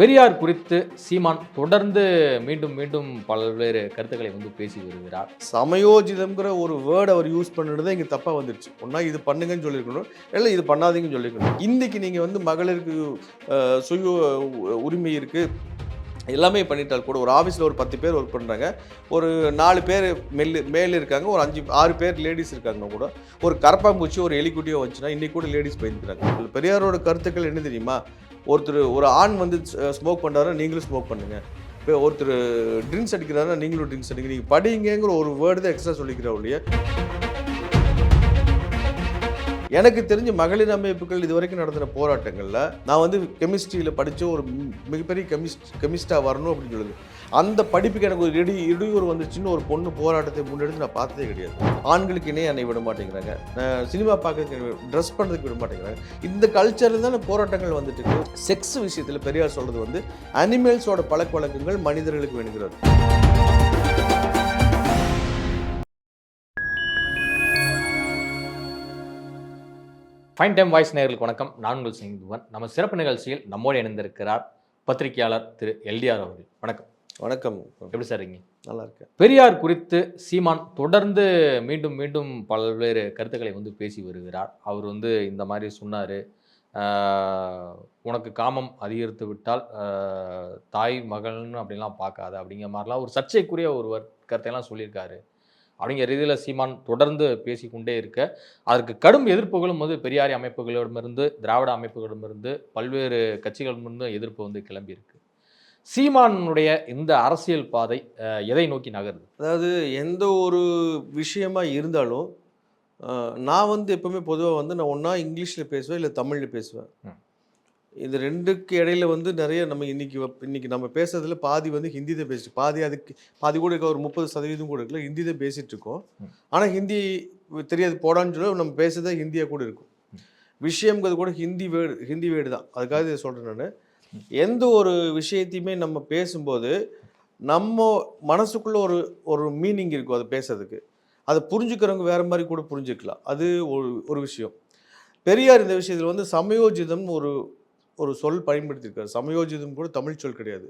பெரியார் குறித்து சீமான் தொடர்ந்து மீண்டும் மீண்டும் பல்வேறு கருத்துக்களை வந்து பேசி வருகிறார். சமயோஜிதம்ங்கிற ஒரு வேர்டு அவர் யூஸ் பண்ணுறது இங்கே தப்பாக வந்துருச்சு. ஒன்றா இது பண்ணுங்கன்னு சொல்லியிருக்கணும். இல்லை இது பண்ணாதீங்கன்னு சொல்லியிருக்கணும். இன்றைக்கி நீங்கள் வந்து மகளிருக்கு சுய உரிமை இருக்குது எல்லாமே பண்ணிட்டால் கூட ஒரு ஆஃபீஸில் ஒரு பத்து பேர் ஒர்க் பண்ணுறாங்க ஒரு நாலு பேர் மெல்லு மேல் இருக்காங்க. ஒரு அஞ்சு ஆறு பேர் லேடிஸ் இருக்காங்க கூட. ஒரு கரப்பாம்பூச்சி ஒரு எலிக்குட்டியோ வந்துச்சுன்னா இன்றைக்கி கூட லேடிஸ் பயந்துக்கிறாங்க. பெரியாரோட கருத்துக்கள் என்ன தெரியுமா? ஒருத்தர் ஒரு ஆண் வந்து ஸ்மோக் பண்ணுறாருன்னா நீங்களும் ஸ்மோக் பண்ணுங்க. இப்போ ஒருத்தர் ட்ரிங்க்ஸ் அடிக்கிறாருன்னா நீங்களும் ட்ரிங்க்ஸ் அடிங்க. நீங்கள் படிங்கங்கிற ஒரு வேர்டு தான் எக்ஸ்ட்ரா சொல்லிக்கிறோம் ஒழிய எனக்கு தெரிஞ்ச மகளிர் அமைப்புகள் இது வரைக்கும் நடத்தின போராட்டங்களில் நான் வந்து கெமிஸ்ட்ரியில் படித்த ஒரு மிகப்பெரிய கெமிஸ்ட் கெமிஸ்டாக வரணும் அப்படின்னு சொல்லுது. அந்த படிப்புக்கு எனக்கு ஒரு இடி இடையூறு வந்துச்சுன்னு ஒரு பொண்ணு போராட்டத்தை முன்னெடுத்து நான் பார்த்ததே கிடையாது. ஆண்களுக்கு இணைய என்னை விட மாட்டேங்கிறாங்க. சினிமா பார்க்கறதுக்கு ட்ரெஸ் பண்ணுறதுக்கு விட மாட்டேங்கிறாங்க. இந்த கல்ச்சரில் தான் போராட்டங்கள் வந்துட்டு இருக்கு. செக்ஸ் விஷயத்தில் பெரியார் சொல்கிறது வந்து அனிமல்ஸோட பழக்க வழக்கங்கள் மனிதர்களுக்கு வேணுங்கிறது. ஃபைன் டைம் வாய்ஸ் நேயர்களுக்கு வணக்கம். நான் உங்கள் சிங்குவன். நம்ம சிறப்பு நிகழ்ச்சியில் நம்மோடு இணைந்திருக்கிறார் பத்திரிகையாளர் திரு எல்டிஆர் அவர்கள். வணக்கம். வணக்கம். எப்படி சார் இருக்கீங்க? நல்லா இருக்கேன். பெரியார் குறித்து சீமான் தொடர்ந்து மீண்டும் மீண்டும் பல்வேறு கருத்துக்களை வந்து பேசி வருகிறார். அவர் வந்து இந்த மாதிரி சொன்னார். உனக்கு காமம் அதிகரித்து விட்டால் தாய் மகள்னு அப்படிலாம் பார்க்காத அப்படிங்கிற மாதிரிலாம் ஒரு சர்ச்சைக்குரிய ஒரு வர்- கருத்தையெல்லாம் சொல்லியிருக்காரு. அப்படிங்கிற ரீதியில் சீமான் தொடர்ந்து பேசிக்கொண்டே இருக்க அதற்கு கடும் எதிர்ப்புகளும் வந்து பெரியாரி அமைப்புகளிடமிருந்து திராவிட அமைப்புகளிடமிருந்து பல்வேறு கட்சிகளிடமிருந்து எதிர்ப்பு வந்து கிளம்பியிருக்கு சீமானுடைய இந்த அரசியல் பாதை எதை நோக்கி நகருது? அதாவது எந்த ஒரு விஷயமா இருந்தாலும் நான் வந்து எப்பவுமே பொதுவாக வந்து நான் ஒன்றா இங்கிலீஷில் பேசுவேன் இல்லை தமிழில் பேசுவேன். இது ரெண்டுக்கு இடையில வந்து நிறைய நம்ம இன்னைக்கு இன்னைக்கு நம்ம பேசுறதுல பாதி வந்து ஹிந்தி தான் பேசிட்டு பாதி அதுக்கு பாதி கூட இருக்க ஒரு முப்பது சதவீதம் கூட இருக்குல்ல ஹிந்தி தான் பேசிட்டு இருக்கோம். ஆனால் ஹிந்தி தெரியாது போடான்னு சொல்லி நம்ம பேசுறதே ஹிந்தியாக கூட இருக்கும். விஷயங்கிறது கூட ஹிந்தி வேர்டு ஹிந்தி வேர்டு தான். அதுக்காக இதை சொல்கிறேன் நான். எந்த ஒரு விஷயத்தையுமே நம்ம பேசும்போது நம்ம மனசுக்குள்ள ஒரு ஒரு மீனிங் இருக்கும் அதை பேசுறதுக்கு. அதை புரிஞ்சுக்கிறவங்க வேற மாதிரி கூட புரிஞ்சுக்கலாம். அது ஒரு ஒரு விஷயம். பெரியார் இந்த விஷயத்தில் வந்து சமயோஜிதம் ஒரு ஒரு சொல் பயன்படுத்தியிருக்காரு. சமயோஜிதம் கூட தமிழ் சொல் கிடையாது.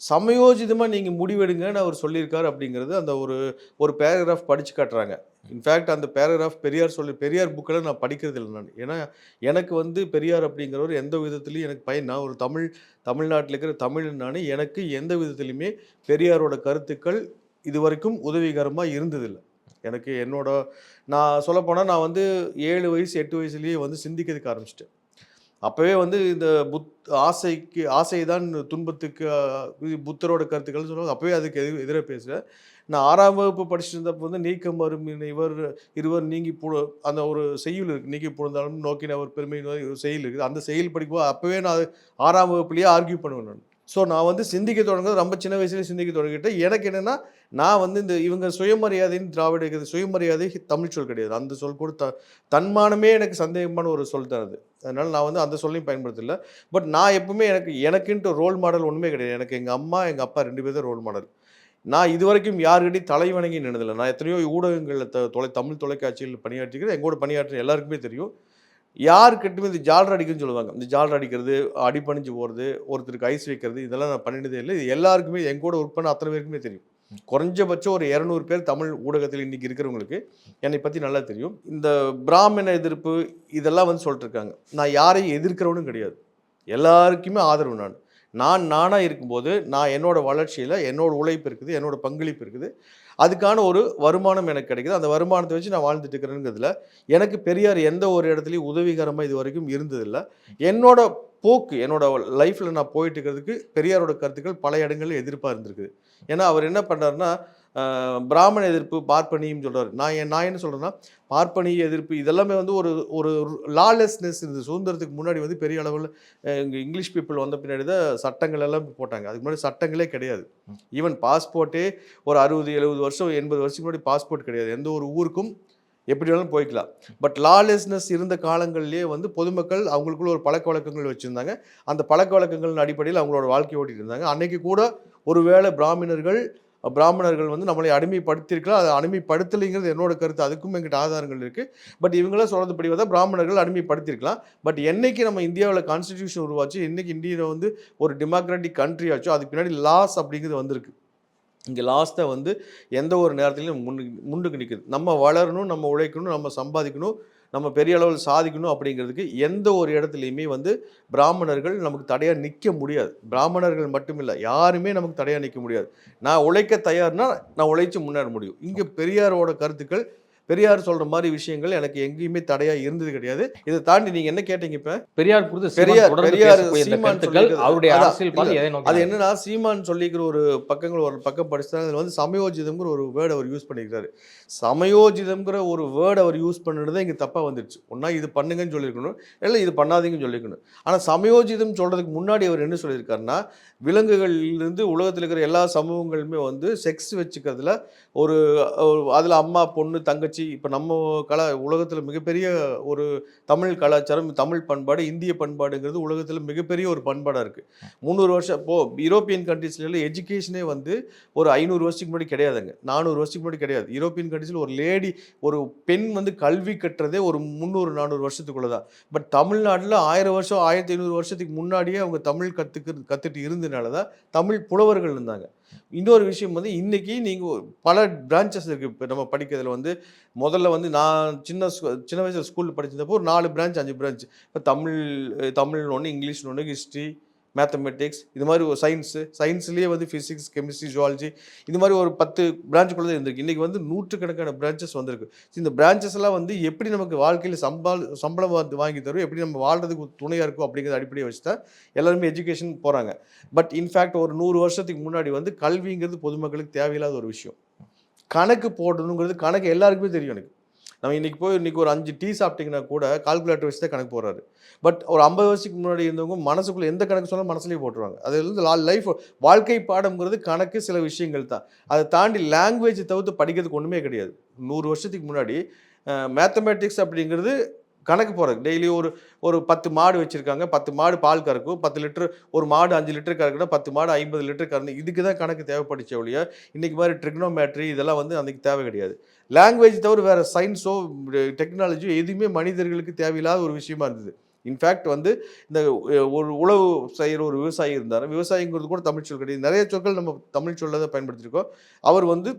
சமயோஜிதமாக நீங்கள் முடிவெடுங்கன்னு அவர் சொல்லியிருக்காரு அப்படிங்கிறது அந்த ஒரு ஒரு பேராகிராஃப் படித்து காட்டுறாங்க. இன்ஃபேக்ட் அந்த பேராகிராஃப் பெரியார் சொல்லி பெரியார் புக்கில் நான் படிக்கிறது இல்லை நான். ஏன்னா எனக்கு வந்து பெரியார் அப்படிங்கிறவர் எந்த விதத்துலையும் எனக்கு பயன் நான் ஒரு தமிழ் தமிழ்நாட்டில் இருக்கிற தமிழ் நான் எனக்கு எந்த விதத்துலையுமே பெரியாரோட கருத்துக்கள் இது வரைக்கும் உதவிகரமாக இருந்ததில்லை. எனக்கு என்னோட நான் சொல்லப்போனால் நான் வந்து ஏழு வயசு எட்டு வயசுலேயே வந்து சிந்திக்கிறதுக்கு ஆரம்பிச்சிட்டேன். அப்போவே வந்து இந்த புத் ஆசைக்கு ஆசை தான் துன்பத்துக்கு இது புத்தரோட கருத்துக்கள் சொல்லுவாங்க. அப்போவே அதுக்கு எதிர் எதிராக பேசுகிறேன் நான் ஆறாம் வகுப்பு படிச்சிருந்தப்போ இருந்தப்போ வந்து நீக்கம் வரும் இவர் இருவர் நீங்கி புழு அந்த ஒரு செய்யுள் இருக்குது நீக்கி புழுந்தாலும் நோக்கின அவர் பெருமை ஒரு செய்யுள் இருக்குது. அந்த செயல் படிக்கும்போது அப்போவே நான் ஆறாம் வகுப்புலேயே ஆர்கியூ பண்ணுவேன் நான். ஸோ நான் வந்து சிந்திக்க தொடங்குறது ரொம்ப சின்ன வயசுலேயே சிந்திக்க தொடங்கிட்டேன். எனக்கு என்னென்னா நான் வந்து இந்த இவங்க சுயமரியாதைன்னு திராவிட இருக்கிறது சுயமரியாதை தமிழ் சொல் கிடையாது. அந்த சொல் கூட த தன்மானமே எனக்கு சந்தேகமான ஒரு சொல் தான் அது. அதனால் நான் வந்து அந்த சொல்லையும் பயன்படுத்தல. பட் நான் எப்பவுமே எனக்கு எனக்குன்ட்டு ரோல் மாடல் ஒன்றுமே கிடையாது. எனக்கு எங்கள் அம்மா எங்கள் அப்பா ரெண்டு பேர் தான் ரோல் மாடல் நான் இது வரைக்கும் யாருக்கிட்டையும் தலை வணங்கி நின்றதில்லை நான் எத்தனையோ ஊடகங்களில் த தொலை தமிழ் தொலைக்காட்சியில் பணியாற்றிக்கிறேன். எங்கூட பணியாற்ற எல்லாருக்குமே தெரியும். யாருக்கிட்டுமே இந்த ஜாலர் அடிக்குன்னு சொல்லுவாங்க. இந்த ஜாலர் அடிக்கிறது அடிப்பணிஞ்சு போகிறது ஒருத்தருக்கு ஐஸ் வைக்கிறது இதெல்லாம் நான் பண்ணினதே இல்லை. இது எல்லாருக்குமே என் கூட ஒர்க் பண்ண அத்தனை பேருக்குமே தெரியும். குறைஞ்சபட்சம் ஒரு இரநூறு பேர் தமிழ் ஊடகத்தில் இன்னைக்கு இருக்கிறவங்களுக்கு என்னை பற்றி நல்லா தெரியும். இந்த பிராமண எதிர்ப்பு இதெல்லாம் வந்து சொல்லிட்டுருக்காங்க நான் யாரையும் எதிர்க்கிறவனும் கிடையாது. எல்லாருக்குமே ஆதரவு நான். நான் நானாக இருக்கும்போது நான் என்னோடய வளர்ச்சியில் என்னோடய உழைப்பு இருக்குது என்னோடய பங்களிப்பு இருக்குது. அதுக்கான ஒரு வருமானம் எனக்கு கிடைக்குது. அந்த வருமானத்தை வச்சு நான் வாழ்ந்துட்டு இருக்கிறேங்கிறதுல எனக்கு பெரியார் எந்த ஒரு இடத்துலையும் உதவிகரமாக இது வரைக்கும் இருந்ததில்லை. என்னோட போக்கு என்னோட லைஃப்பில் நான் போயிட்டு இருக்கிறதுக்கு பெரியாரோட கருத்துக்கள் பல இடங்களில் எதிர்ப்பாக இருந்திருக்குது. ஏன்னா அவர் என்ன பண்ணாருன்னா பிராமண எதிர்ப்பு பார்ப்பனியும் சொல்றாரு. நான் என் நான் என்ன சொல்கிறேன்னா பார்ப்பனிய எதிர்ப்பு இதெல்லாமே வந்து ஒரு ஒரு லாலெஸ்னஸ் இந்த சுதந்திரத்துக்கு முன்னாடி வந்து பெரிய அளவில் இங்கே இங்கிலீஷ் பீப்புள் வந்த பின்னாடி தான் சட்டங்கள் எல்லாம் போட்டாங்க. அதுக்கு முன்னாடி சட்டங்களே கிடையாது. ஈவன் பாஸ்போர்ட்டே ஒரு அறுபது எழுபது வருஷம் எண்பது வருஷத்துக்கு முன்னாடி பாஸ்போர்ட் கிடையாது. எந்த ஒரு ஊருக்கும் எப்படி வேணாலும் போய்க்கலாம். பட் லாலெஸ்னஸ் இருந்த காலங்கள்லேயே வந்து பொதுமக்கள் அவங்களுக்குள்ள ஒரு பழக்க வழக்கங்கள் வச்சுருந்தாங்க. அந்த பழக்க வழக்கங்களின் அடிப்படையில் அவங்களோட வாழ்க்கை ஓட்டிட்டு இருந்தாங்க. அன்னைக்கு கூட ஒருவேளை பிராமணர்கள் பிராமணர்கள் வந்து நம்மளை அடிமைப்படுத்தியிருக்கலாம். அதை அடிமைப்படுத்தலைங்கிறது என்னோட கருத்து. அதுக்கும் எங்கிட்ட ஆதாரங்கள் இருக்குது பட் இவங்களாம் சொல்கிறதுபடி பார்த்தா பிராமணர்கள் அடிமைப்படுத்தியிருக்கலாம். பட் என்னைக்கு நம்ம இந்தியாவில் கான்ஸ்டிடியூஷன் உருவாச்சு என்னைக்கு இந்தியாவில் வந்து ஒரு டெமோக்ராட்டிக் கண்ட்ரி ஆச்சோ அதுக்கு பின்னாடி லாஸ் அப்படிங்கிறது வந்திருக்கு. இங்கே லாஸ்ட்டை வந்து எந்த ஒரு நேரத்துலையும் முன்னு முன்னுக்கு நிற்குது நம்ம வளரணும் நம்ம உழைக்கணும் நம்ம சம்பாதிக்கணும் நம்ம பெரிய அளவில் சாதிக்கணும் அப்படிங்கிறதுக்கு எந்த ஒரு இடத்துலையுமே வந்து பிராமணர்கள் நமக்கு தடையாக நிற்க முடியாது. பிராமணர்கள் மட்டும் இல்லை யாருமே நமக்கு தடையாக நிற்க முடியாது. நான் உழைக்க தயார்னா நான் உழைச்சு முன்னேற முடியும். இங்கே பெரியாரோட கருத்துக்கள் பெரியார் சொல்கிற மாதிரி விஷயங்கள் எனக்கு எங்கேயுமே தடையாக இருந்தது கிடையாது. இதை தாண்டி நீங்கள் என்ன கேட்டீங்க இப்போ? பெரியார் குறித்து பெரியார்- பெரியார் சீமான். அவருடைய அரசியல் அது என்னன்னா சீமான் சொல்லிக்கிற ஒரு பக்கங்கள் ஒரு பக்கம் படிச்சுதான் அதில் வந்து சமயோஜிதம்ங்கிற ஒரு வேர்டு அவர் யூஸ் பண்ணியிருக்காரு சமயோஜிதம்ங்கிற ஒரு வேர்டு அவர் யூஸ் பண்ணுறது இங்கே தப்பாக வந்துருச்சு. ஒன்றா இது பண்ணுங்கன்னு சொல்லியிருக்கணும் இல்லை இது பண்ணாதீங்கன்னு சொல்லியிருக்கணும். ஆனால் சமயோஜிதம் சொல்கிறதுக்கு முன்னாடி அவர் என்ன சொல்லியிருக்காருன்னா விலங்குகள்லேருந்து உலகத்தில் இருக்கிற எல்லா சமூகங்களுமே வந்து செக்ஸ் வச்சுக்கிறதுல ஒரு அதில் அம்மா பொண்ணு தங்கச்சி இப்போ நம்ம கலா உலகத்தில் மிகப்பெரிய ஒரு தமிழ் கலாச்சாரம் தமிழ் பண்பாடு இந்திய பண்பாடுங்கிறது உலகத்தில் மிகப்பெரிய ஒரு பண்பாடாக இருக்குது முந்நூறு வருஷம் இப்போ யூரோப்பியன் கண்ட்ரீஸ்லாம் எஜுகேஷனே வந்து ஒரு ஐநூறு வருஷத்துக்கு முன்னாடி கிடையாதுங்க. நானூறு வருஷத்துக்கு முன்னாடி கிடையாது. யூரோப்பியன் கண்ட்ரீஸில் ஒரு லேடி ஒரு பெண் வந்து கல்வி கட்டுறதே ஒரு முந்நூறு நானூறு வருஷத்துக்குள்ளே தான். பட் தமிழ்நாட்டில் ஆயிரம் வருஷம் ஆயிரத்தி ஐநூறு வருஷத்துக்கு முன்னாடியே அவங்க தமிழ் கற்றுக்கு கற்றுட்டு இருந்தனால தான் தமிழ் புலவர்கள் இருந்தாங்க. இன்னொரு விஷயம் வந்து இன்னைக்கு நீங்கள் பல பிரான்ச்சஸ் இருக்குது இப்போ நம்ம படிக்கிறதுல வந்து முதல்ல வந்து நான் சின்ன சின்ன வயசில் ஸ்கூலில் படிச்சிருந்தப்போ ஒரு நாலு பிரான்ச் அஞ்சு பிரான்ச் இப்போ தமிழ் தமிழ் ஒன்று இங்கிலீஷ்னு ஒன்று ஹிஸ்ட்ரி மேத்தமெட்டிக்ஸ் இது மாதிரி ஒரு சயின்ஸு சயின்ஸ்லேயே வந்து ஃபிசிக்ஸ் கெமிஸ்ட்ரி ஜுவாலஜி இது மாதிரி ஒரு பத்து பிரான்ச்சுக்குள்ளே இருந்திருக்கு. இன்றைக்கி வந்து நூற்றுக்கணக்கான பிரான்ச்சஸ் வந்திருக்கு. இந்த பிரான்ச்சஸ் எல்லாம் வந்து எப்படி நமக்கு வாழ்க்கையில் சம்பால் சம்பளம் வந்து வாங்கி தரும் எப்படி நம்ம வாழ்றதுக்கு துணையாக இருக்கும் அப்படிங்கிறத அடிப்படையை வச்சு தான் எல்லாருமே எஜுகேஷன் போகிறாங்க பட் இன்ஃபேக்ட் ஒரு நூறு வருஷத்துக்கு முன்னாடி வந்து கல்விங்கிறது பொதுமக்களுக்கு தேவையில்லாத ஒரு விஷயம். கணக்கு போடணுங்கிறது கணக்கு எல்லாருக்குமே தெரியும் எனக்கு. நம்ம இன்னைக்கு போய் இன்னைக்கு ஒரு அஞ்சு டீ சாப்பிட்டீங்கன்னா கூட கால்குலேட்டர் வச்சு தான் கணக்கு போடுறாரு. பட் ஒரு ஐம்பது வருஷத்துக்கு முன்னாடி இருந்தவங்க மனசுக்குள்ள எந்த கணக்கு சொன்னாலும் மனசுலேயே போட்டுருவாங்க. அது வந்து லைஃப் வாழ்க்கை பாடம்ங்கிறது கணக்கு சில விஷயங்கள் தான். அதை தாண்டி லாங்குவேஜ் தவிர்த்து படிக்கிறதுக்கு ஒன்றுமே கிடையாது. நூறு வருஷத்துக்கு முன்னாடி மேத்தமேட்டிக்ஸ் அப்படிங்கிறது கணக்கு போகிறது டெய்லி ஒரு ஒரு பத்து மாடு வச்சுருக்காங்க. பத்து மாடு பால் கறக்கும். பத்து லிட்டர் ஒரு மாடு அஞ்சு லிட்டர் கறக்குனா பத்து மாடு ஐம்பது லிட்டர் கறந்து இதுக்கு தான் கணக்கு தேவைப்படுச்ச ஒழிய இன்றைக்கி மாதிரி ட்ரிக்னோமேட்ரி இதெல்லாம் வந்து அன்றைக்கி தேவை கிடையாது. லாங்குவேஜ் தவிர வேறு சயின்ஸோ டெக்னாலஜியோ எதுவுமே மனிதர்களுக்கு தேவையில்லாத ஒரு விஷயமா இருந்தது. இன்ஃபேக்ட் வந்து இந்த ஒரு உழவு செய்கிற ஒரு விவசாயி இருந்தார். விவசாயிங்கிறது கூட தமிழ் சொல் கிடையாது. நிறைய சொற்கள் நம்ம தமிழ் சொல்ல தான் பயன்படுத்தியிருக்கோம் அவர் வந்து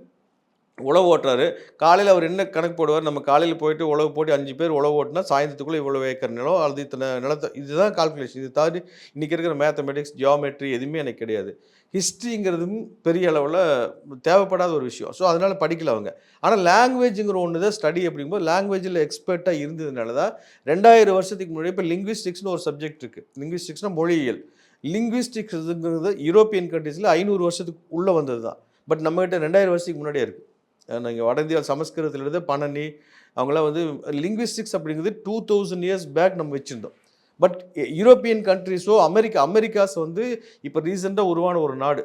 உழவு ஓட்டுறாரு. காலையில் அவர் என்ன கணக்கு போடுவார்? நம்ம காலையில் போயிட்டு உழவு போட்டு அஞ்சு பேர் உழவு ஓட்டினா சாயந்தரத்துக்குள்ளே இவ்வளோ ஏக்கர் நிலம் அல்லது இத்தனை நிலத்தை இதுதான் கால்குலேஷன் இது தாண்டி இன்றைக்கி இருக்கிற மேத்தமெட்டிக்ஸ் ஜியாமெட்ரி எதுவுமே எனக்கு கிடையாது. ஹிஸ்ட்ரிங்கிறதும் பெரிய அளவில் தேவைப்படாத ஒரு விஷயம். ஸோ அதனால் படிக்கல அவங்க. ஆனால் லாங்குவேஜுங்கிற ஒன்று தான் ஸ்டடி அப்படிங்கும்போது லாங்குவேஜில் எக்ஸ்பர்ட்டாக இருந்ததுனால தான் ரெண்டாயிரம் வருஷத்துக்கு முன்னாடி இப்போ லிங்குவிஸ்டிக்ஸ்னு ஒரு சப்ஜெக்ட் இருக்குது லிங்குவிஸ்டிக்ஸ்னால் மொழியியல். லிங்குவிஸ்டிக்ஸுங்கிறது யூரோப்பியன் கண்ட்ரீஸில் ஐநூறு வருஷத்துக்கு உள்ளே வந்தது தான் பட் நம்மகிட்ட ரெண்டாயிரம் வருஷத்துக்கு முன்னாடியே இருக்குது நீங்கள் வட இந்தியா சமஸ்கிருதத்துலேருந்து பனனி அவங்களாம் வந்து லிங்குவிஸ்டிக்ஸ் அப்படிங்கிறது டூ தௌசண்ட் இயர்ஸ் பேக் நம்ம வச்சுருந்தோம். பட் யூரோப்பியன் கண்ட்ரிஸோ அமெரிக்கா அமெரிக்காஸ் வந்து இப்போ ரீசெண்டாக உருவான ஒரு நாடு.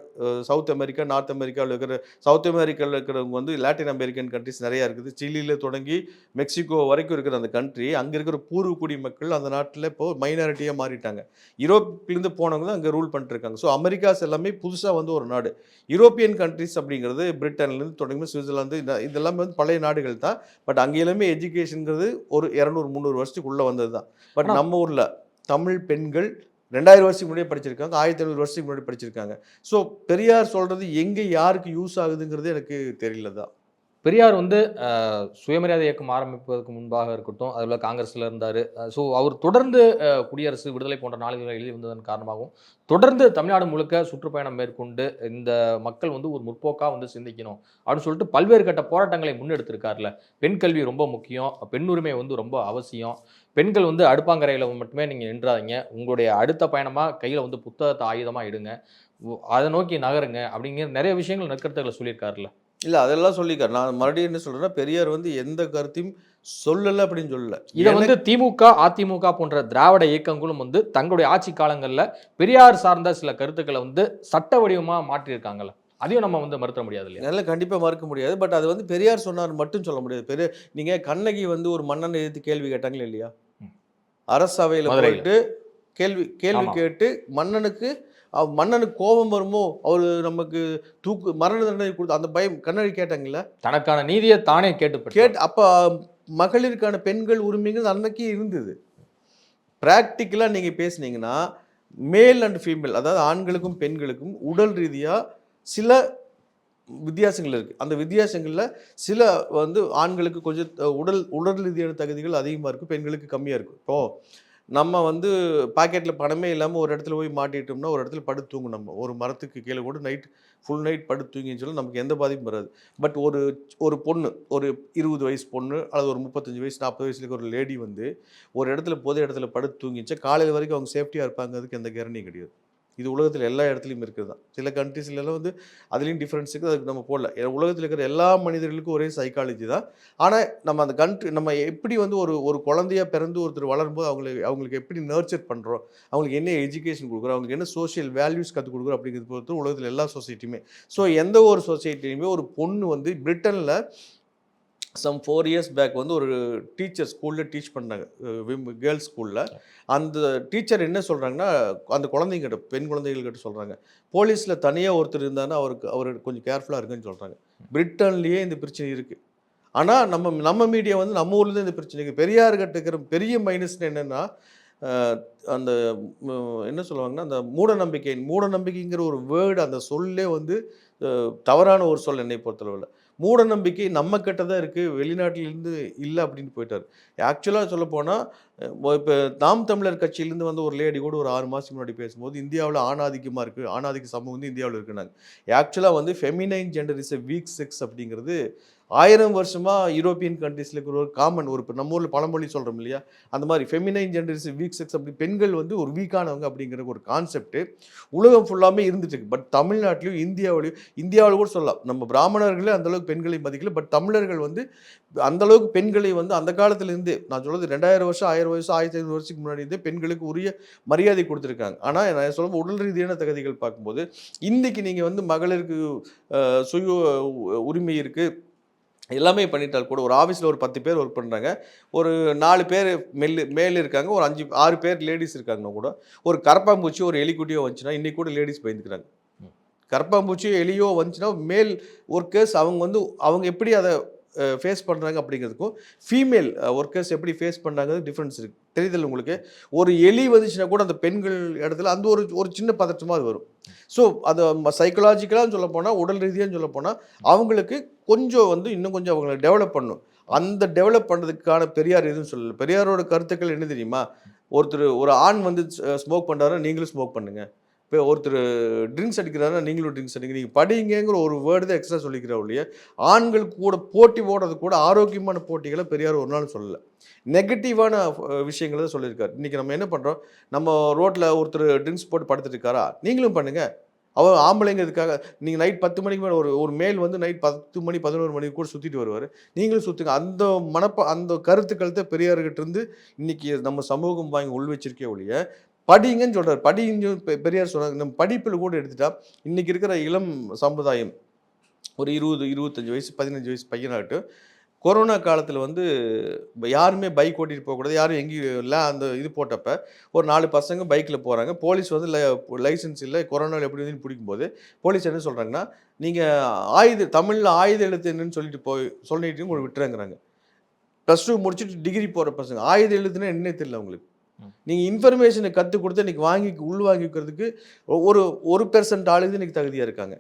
சவுத் அமெரிக்கா நார்த் அமெரிக்காவில் இருக்கிற சவுத் அமெரிக்காவில் இருக்கிறவங்க வந்து லாட்டின் அமெரிக்கன் கண்ட்ரிஸ் நிறையா இருக்குது. சிலியில் தொடங்கி மெக்சிகோ வரைக்கும் இருக்கிற அந்த கண்ட்ரி அங்கே இருக்கிற பூர்வக்குடி மக்கள் அந்த நாட்டில் இப்போ மைனாரிட்டியாக மாறிட்டாங்க. யூரோப்லேருந்து போனவங்க தான் அங்கே ரூல் பண்ணிட்டு இருக்காங்க ஸோ அமெரிக்காஸ் எல்லாமே புதுசாக வந்து ஒரு நாடு. யூரோப்பியன் கண்ட்ரிஸ் அப்படிங்கிறது பிரிட்டன்லேருந்து தொடங்கி சுவிட்சர்லாந்து இந்த இதெல்லாமே வந்து பழைய நாடுகள் தான். பட் அங்கே எல்லாமே எஜுகேஷனுங்கிறது ஒரு இரநூறு முந்நூறு வருஷத்துக்கு உள்ளே வந்தது தான் பட் நம்ம ஊரில் தமிழ் பெண்கள் ரெண்டாயிரம் வருஷத்துக்கு முன்னாடியே படிச்சிருக்காங்க ஆயிரத்தி ஐநூறு வருஷத்துக்கு முன்னாடி படிச்சிருக்காங்க. ஸோ பெரியார் சொல்கிறது எங்கே யாருக்கு யூஸ் ஆகுதுங்கிறது எனக்கு தெரியல தான். பெரியார் வந்து சுயமரியாதை இயக்கம் ஆரம்பிப்பதற்கு முன்பாக இருக்கட்டும் அதில் காங்கிரஸ்ல இருந்தார். ஸோ அவர் தொடர்ந்து குடியரசு விடுதலை போன்ற நாளிதழ்களை எழுதி வந்ததன் காரணமாகவும் தொடர்ந்து தமிழ்நாடு முழுக்க சுற்றுப்பயணம் மேற்கொண்டு இந்த மக்கள் வந்து ஒரு முற்போக்காக வந்து சிந்திக்கணும் அப்படின்னு சொல்லிட்டு பல்வேறு கட்ட போராட்டங்களை முன்னெடுத்திருக்காருல பெண் கல்வி ரொம்ப முக்கியம் பெண் உரிமை வந்து ரொம்ப அவசியம். பெண்கள் வந்து அடுப்பாங்கரையில் மட்டுமே நீங்கள் நின்றாதீங்க. உங்களுடைய அடுத்த பயணமாக கையில் வந்து புத்தகத்தை ஆயுதமாக எடுங்க உ- அதை நோக்கி நகருங்க அப்படிங்கிற நிறைய விஷயங்கள் நற்கருத்துக்களை சொல்லியிருக்காருல்ல. இல்லை அதெல்லாம் சொல்லிக்கார் நான் மறுபடியும் என்ன சொல்கிறேன்னா பெரியார் வந்து எந்த கருத்தையும் சொல்லலை அப்படின்னு சொல்லல. இதை வந்து திமுக அதிமுக போன்ற திராவிட இயக்கங்களும் வந்து தங்களுடைய ஆட்சி காலங்களில் பெரியார் சார்ந்த சில கருத்துக்களை வந்து சட்ட வடிவமாக மாற்றியிருக்காங்கல்ல. அதையும் நம்ம வந்து மறுத்த முடியாது இல்லையா? என்னால் கண்டிப்பாக மறுக்க முடியாது. பட் அது வந்து பெரியார் சொன்னார் மட்டும் சொல்ல முடியாது. பெரிய நீங்கள் கண்ணகி வந்து ஒரு மன்னனை எதிர்த்து கேள்வி கேட்டாங்களே இல்லையா. அரசவையில். போயிட்டு கேள்வி கேள்வி. கேட்டு மன்னனுக்கு அவ மன்னனுக்கு கோபம் வருமோ அவர் நமக்கு தூக்கு மரண தண்டனை கொடுத்து அந்த பயம் கண்ணாடி கேட்டாங்கல்ல தனக்கான நீதியை தானே கேட்டு கேட் அப்போ மகளிருக்கான பெண்கள் உரிமைகள் அன்னைக்கு இருந்தது ப்ராக்டிக்கலாக நீங்கள் பேசுனீங்கன்னா மேல் அண்ட் ஃபீமேல் அதாவது ஆண்களுக்கும் பெண்களுக்கும் உடல் ரீதியாக சில வித்தியாசங்கள் இருக்குது அந்த வித்தியாசங்களில் சில வந்து ஆண்களுக்கு கொஞ்சம் உடல் உடல் ரீதியான தகுதிகள் அதிகமாக இருக்கும் பெண்களுக்கு கம்மியாக இருக்கும். இப்போது நம்ம வந்து பாக்கெட்டில் பணமே இல்லாமல் ஒரு இடத்துல போய் மாட்டிட்டோம்னா ஒரு இடத்துல படுத்து தூங்கும் நம்ம. ஒரு மரத்துக்கு கீழே கூட நைட் ஃபுல் நைட் படுத்து தூங்கின்னு சொல்லி நமக்கு எந்த பாதிப்பும் வராது. பட் ஒரு ஒரு பொண்ணு ஒரு இருபது வயசு பொண்ணு அல்லது ஒரு முப்பத்தஞ்சு வயசு நாற்பது வயசுல ஒரு லேடி வந்து ஒரு இடத்துல பொது இடத்துல படுத்து தூங்கிச்சா காலையில் வரைக்கும் அவங்க சேஃப்டியாக இருப்பாங்கிறதுக்கு எந்த கேரண்டியும் கிடையாது. இது உலகத்தில் எல்லா இடத்துலையும் இருக்குது தான் சில countries-ல வந்து அதுலேயும் டிஃப்ரென்ஸ் இருக்குது அதுக்கு நம்ம போடல. ஏன்னா உலகத்தில் இருக்கிற எல்லா மனிதர்களுக்கும் ஒரே சைக்காலஜி தான். ஆனால் நம்ம அந்த கண்ட்ரி நம்ம எப்படி வந்து ஒரு ஒரு குழந்தையா பிறந்து ஒருத்தர் வளரும்போது அவங்களுக்கு அவங்களுக்கு எப்படி நர்ச்சர் பண்ணுறோம் அவங்களுக்கு என்ன எஜுகேஷன் கொடுக்குறோம்? அவங்களுக்கு என்ன சோஷியல் வேல்யூஸ் கற்றுக் கொடுக்குறோம்? அப்படிங்கிறது பொறுத்து உலகத்தில் எல்லா சொசைட்டியுமே ஸோ எந்த ஒரு சொசைட்டிலையுமே ஒரு பொண்ணு வந்து பிரிட்டனில் சம் ஃபோர் இயர்ஸ் பேக் வந்து ஒரு டீச்சர் ஸ்கூலில் டீச் பண்ணாங்க. கேர்ள்ஸ் ஸ்கூலில் அந்த டீச்சர் என்ன சொல்கிறாங்கன்னா அந்த குழந்தைங்கிட்ட பெண் குழந்தைகள்கிட்ட சொல்கிறாங்க போலீஸில் தனியாக ஒருத்தர் இருந்தாங்கன்னா அவருக்கு அவர் கொஞ்சம் கேர்ஃபுல்லாக இருக்குன்னு சொல்கிறாங்க பிரிட்டன்லேயே இந்த பிரச்சனை இருக்குது ஆனால் நம்ம நம்ம மீடியா வந்து நம்ம ஊர்லேருந்து இந்த பிரச்சனை இருக்குது பெரியார்கிட்ட இருக்கிற பெரிய மைனஸ்னு என்னென்னா அந்த என்ன சொல்லுவாங்கன்னா அந்த மூட நம்பிக்கை மூட நம்பிக்கைங்கிற ஒரு வேர்டு அந்த சொல்லே வந்து தவறான ஒரு சொல் என்னை பொறுத்தளவில். மூட நம்பிக்கை நம்ம கிட்ட தான் இருக்குது வெளிநாட்டிலேருந்து இல்லை அப்படின்னு போயிட்டார். ஆக்சுவலாக சொல்ல போனால் இப்போ நாம் தமிழர் கட்சியிலேருந்து வந்து ஒரு லேடி கூட ஒரு ஆறு மாதத்துக்கு முன்னாடி பேசும்போது இந்தியாவில் ஆணாதிக்கமாக இருக்குது ஆணாதிக்க சமூகம் வந்து இந்தியாவில் இருக்குனாங்க ஆக்சுவலாக வந்து feminine gender is a weak sex அப்படிங்கிறது ஆயிரம் வருஷமாக யூரோப்பியன் கண்ட்ரீஸில் இருக்கிற ஒரு காமன் ஒரு நம்ம ஊரில் பழமொழி சொல்கிறோம் இல்லையா? அந்த மாதிரி ஃபெமினைன் ஜெண்டர்ஸ் வீக் செக்ஸ் அப்படி பெண்கள் வந்து ஒரு வீக்கானவங்க அப்படிங்கிற ஒரு கான்செப்ட் உலகம் ஃபுல்லாமே இருந்துட்டு இருக்கு. பட் தமிழ்நாட்டிலையும் இந்தியாவிலையும் இந்தியாவில் கூட சொல்லலாம். நம்ம பிராமணர்களே அந்தளவுக்கு பெண்களை மதிக்கல. பட் தமிழர்கள் வந்து அந்தளவுக்கு பெண்களை வந்து அந்த காலத்துலேருந்து நான் சொல்கிறது ரெண்டாயிரம் வருஷம் ஆயிரம் வருஷம் ஆயிரத்தி ஐநூறு வருஷத்துக்கு முன்னாடி இருந்தே பெண்களுக்கு உரிய மரியாதை கொடுத்துருக்காங்க. ஆனால் நான் சொல்ல உடல் ரீதியான தகுதிகள் பார்க்கும்போது இன்றைக்கி நீங்கள் வந்து மகளிருக்கு சுய உரிமை இருக்குது எல்லாமே பண்ணிட்டால் கூட ஒரு ஆஃபீஸில் ஒரு பத்து பேர் ஒர்க் பண்ணுறாங்க ஒரு நாலு பேர் மெல் மேல் இருக்காங்க ஒரு அஞ்சு ஆறு பேர் லேடிஸ் இருக்காங்கன்னா கூட ஒரு கரப்பாம்பூச்சி ஒரு எலிக்குட்டியோ வந்துச்சுன்னா இன்னைக்கு கூட லேடிஸ் பயந்துக்கிறாங்க ம். கரப்பாம்பூச்சியோ எலியோ வந்துச்சுன்னா மேல் ஒர்க்கர்ஸ் அவங்க வந்து அவங்க எப்படி அதை ஃபேஸ் பண்ணுறாங்க அப்படிங்கிறதுக்கும் ஃபீமேல் ஒர்க்கர்ஸ் எப்படி ஃபேஸ் பண்ணுறாங்க டிஃப்ரென்ஸ் இருக்குது தெரியுதில்ல உங்களுக்கு? ஒரு எலி வந்துச்சுன்னா கூட அந்த பெண்கள் இடத்துல அந்த ஒரு ஒரு சின்ன பதற்றமாக அது வரும். ஸோ அது சைக்கலாஜிக்கலாக சொல்ல போனால் உடல் ரீதியாக சொல்ல போனால் அவங்களுக்கு கொஞ்சம் வந்து இன்னும் கொஞ்சம் அவங்களை டெவலப் பண்ணும். அந்த டெவலப் பண்ணுறதுக்கான பெரியார் எதுவும் சொல்லல. பெரியாரோட கருத்துக்கள் என்ன தெரியுமா? ஒருத்தர் ஒரு ஆண் வந்து ஸ்மோக் பண்ணுறாரு நீங்களும் ஸ்மோக் பண்ணுங்கள் இப்போ ஒருத்தர் ட்ரிங்க்ஸ் அடிக்கிறாருன்னா நீங்களும் ட்ரிங்க்ஸ் அடிங்க. நீங்கள் படிங்கங்கிற ஒரு வேர்டு தான் எக்ஸ்ட்ரா சொல்லிக்கிறா ஒழிய ஆண்கள் கூட போட்டி போடுறது கூட ஆரோக்கியமான போட்டிகளை பெரியார் ஒரு நாள் சொல்லலை. நெகட்டிவான விஷயங்களை தான் சொல்லியிருக்காரு. இன்றைக்கி நம்ம என்ன பண்ணுறோம் நம்ம ரோட்டில் ஒருத்தர் ட்ரிங்க்ஸ் போட்டு படுத்துட்டு இருக்காரா? நீங்களும் பண்ணுங்கள் அவர் ஆம்பளைங்கிறதுக்காக நீங்கள் நைட் பத்து மணிக்கு மேலே ஒரு ஒரு மேல் வந்து நைட் பத்து மணி பதினோரு மணிக்கு கூட சுற்றிட்டு வருவார். நீங்களும் சுற்றுங்க அந்த மனப்ப அந்த கருத்துக்கள் தான் பெரியார்கிட்ட இருந்து இன்னைக்கு நம்ம சமூகம் வாங்கி உள் வச்சிருக்கே ஒழிய படிங்கன்னு சொல்கிறார் படிங்க பெரியார் சொன்னாங்க. நம்ம படிப்பில் கூட எடுத்துட்டா இன்னைக்கு இருக்கிற இளம் சமுதாயம் ஒரு இருபது இருபத்தஞ்சு வயசு பதினஞ்சு வயசு பையனாகட்டும் கொரோனா காலத்தில் வந்து யாருமே பைக் ஓட்டிட்டு போகக்கூடாது. யாரும் எங்கேயும் இல்லை. அந்த இது போட்டப்ப ஒரு நாலு பசங்க பைக்கில் போகிறாங்க போலீஸ் வந்து லைசன்ஸ் இல்லை கொரோனாவில் எப்படி வந்து பிடிக்கும்போது போலீஸ் என்ன சொல்கிறாங்கன்னா நீங்கள் ஆயுத தமிழில் ஆயுத எழுத்து என்னன்னு சொல்லிட்டு போய் சொல்லிட்டு உங்களுக்கு விட்டுறேங்கிறாங்க ப்ளஸ் டூ முடிச்சுட்டு டிகிரி போகிற பசங்க ஆயுத எழுத்துனா என்னன்னே தெரியல அவங்களுக்கு நீங்கள் இன்ஃபர்மேஷனை கற்றுக் கொடுத்து இன்னைக்கு வாங்கி உள் வாங்கிக்கிறதுக்கு ஒரு ஒரு பெர்சன்ட் ஆளுங்க இன்னைக்கு தகுதியாக இருக்காங்க.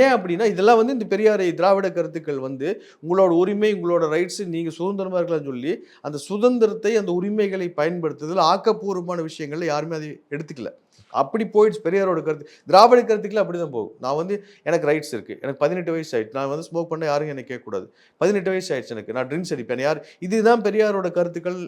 ஏன் அப்படின்னா இதெல்லாம் வந்து இந்த பெரியாரை திராவிட கருத்துக்கள் வந்து உங்களோட உரிமை உங்களோட ரைட்ஸ் நீங்கள் சுதந்திரமாக இருக்கலாம்னு சொல்லி அந்த சுதந்திரத்தை அந்த உரிமைகளை பயன்படுத்துதல் ஆக்கப்பூர்வமான விஷயங்கள்ல யாருமே அதை எடுத்துக்கல. அப்படி போயிடுச்சு பெரியாரோட கருத்து. திராவிட கருத்துக்கள் அப்படி தான் போகும். நான் வந்து எனக்கு ரைட்ஸ் இருக்குது எனக்கு பதினெட்டு வயசு ஆயிடுச்சு. நான் வந்து ஸ்மோக் பண்ண யாரும் என்னை கேட்கக்கூடாது. பதினெட்டு வயசு ஆயிடுச்சு எனக்கு. நான் ட்ரிங்க்ஸ் அடிப்பேன். யார் இதுதான் பெரியாரோட கருத்துக்கள்.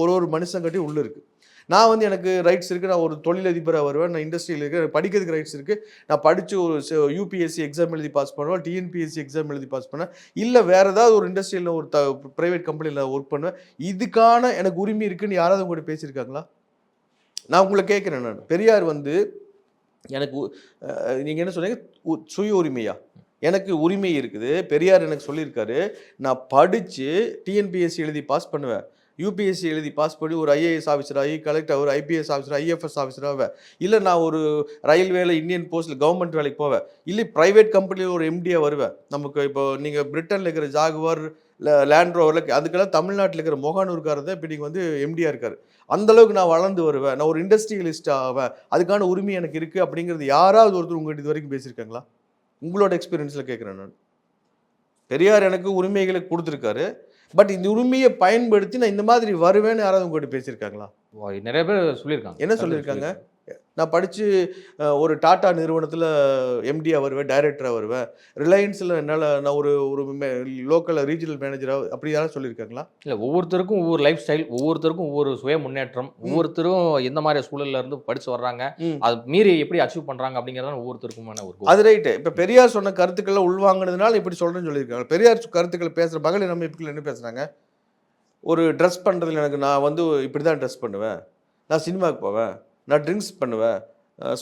ஒரு ஒரு மனுஷங்கட்டி உள்ள இருக்கு. நான் வந்து எனக்கு ரைட்ஸ் இருக்குது நான் ஒரு தொழிலதிபராக வருவேன் நான் இண்டஸ்ட்ரியில் இருக்கேன் படிக்கிறதுக்கு ரைட்ஸ் இருக்குது நான் படித்து ஒரு யூபிஎஸ்சி எக்ஸாம் எழுதி பாஸ் பண்ணுவேன் டிஎன்பிஎஸ்சி எக்ஸாம் எழுதி பாஸ் பண்ணேன் இல்லை வேறு ஏதாவது ஒரு இண்டஸ்ட்ரியில் ஒரு த ப்ரைவேட் கம்பெனியில் ஒர்க் பண்ணுவேன். இதுக்கான எனக்கு உரிமை இருக்குன்னு யாராவது உங்கள்கிட்ட பேசியிருக்காங்களா? நான் உங்களை கேட்குறேன் நான். பெரியார் வந்து எனக்கு நீங்கள் என்ன சொன்னீங்க? உ- சுய உரிமையா? எனக்கு உரிமை இருக்குது. பெரியார் எனக்கு சொல்லியிருக்காரு. நான் படித்து டிஎன்பிஎஸ்சி எழுதி பாஸ் பண்ணுவேன். யூபிஎஸ்சி எழுதி பாஸ் பண்ணி ஒரு ஐஏஎஸ் ஆஃபீஸர் ஆகி கலெக்டர் ஒரு ஐபிஎஸ் ஆஃபீஸர் ஐஎஃப்எஸ் ஆஃபீஸராக இல்லை நான் ஒரு ரயில்வேல இந்தியன் போஸ்ட்டில் கவர்மெண்ட் வேலைக்கு போவேன் இல்லை ப்ரைவேட் கம்பெனியில் ஒரு எம்டியாக வருவேன் நமக்கு இப்போ நீங்கள் பிரிட்டனில் இருக்கிற ஜாகுவார் லேண்ட் ரோவரில் அதுக்கெல்லாம் தமிழ்நாட்டில் இருக்கிற மொகானூர்காரர் தான் இப்போ நீங்கள் வந்து எம்டியாக இருக்கார். அந்தளவுக்கு நான் வளர்ந்து வருவேன் நான் ஒரு இண்டஸ்ட்ரியலிஸ்ட் ஆவேன் அதுக்கான உரிமை எனக்கு இருக்குது அப்படிங்கிறது யாராவது ஒருத்தர் உங்கள்கிட்ட இது வரைக்கும் பேசியிருக்காங்களா? உங்களோட எக்ஸ்பீரியன்ஸில் கேட்குறேன் நான். பெரியார் எனக்கு உரிமைகளை கொடுத்துருக்காரு. பட் இந்த உரிமையை பயன்படுத்தி நான் இந்த மாதிரி வருவேன்னு யாராவது உங்கள்கிட்ட பேசியிருக்காங்களா நிறைய பேர் சொல்லியிருக்காங்க என்ன சொல்லியிருக்காங்க? நான் படித்து ஒரு டாடா நிறுவனத்தில் எம்டியாக வருவேன் டைரக்டராக வருவேன். ரிலையன்ஸில் என்னால் நான் ஒரு ஒரு லோக்கல் ரீஜனல் மேனேஜராக அப்படி யாராவது சொல்லியிருக்காங்களா? இல்ல ஒவ்வொருத்தருக்கும் ஒவ்வொரு லைஃப் ஸ்டைல் ஒவ்வொருத்தருக்கும் ஒவ்வொரு சுய முன்னேற்றம் ஒவ்வொருத்தரும் எந்த மாதிரி சூழல்ல இருந்து படிச்சு வர்றாங்க ம். அது மீறி எப்படி அச்சீவ் பண்றாங்க அப்படிங்கறது ஒவ்வொருத்தருக்குமான ஒரு. அது ரைட்டு இப்போ பெரியார் சொன்ன கருத்துக்களை உள்வாங்கினதுனால இப்படி சொல்கிறேன்னு சொல்லியிருக்காங்க. பெரியார் கருத்துக்களை பேசுகிற மகளிர் அமைப்புகள் என்ன பேசுகிறாங்க ஒரு ட்ரெஸ் பண்ணுறதுல எனக்கு நான் வந்து இப்படி தான் ட்ரெஸ் பண்ணுவேன். நான் சினிமாவுக்கு போவேன். நான் ட்ரிங்க்ஸ் பண்ணுவேன்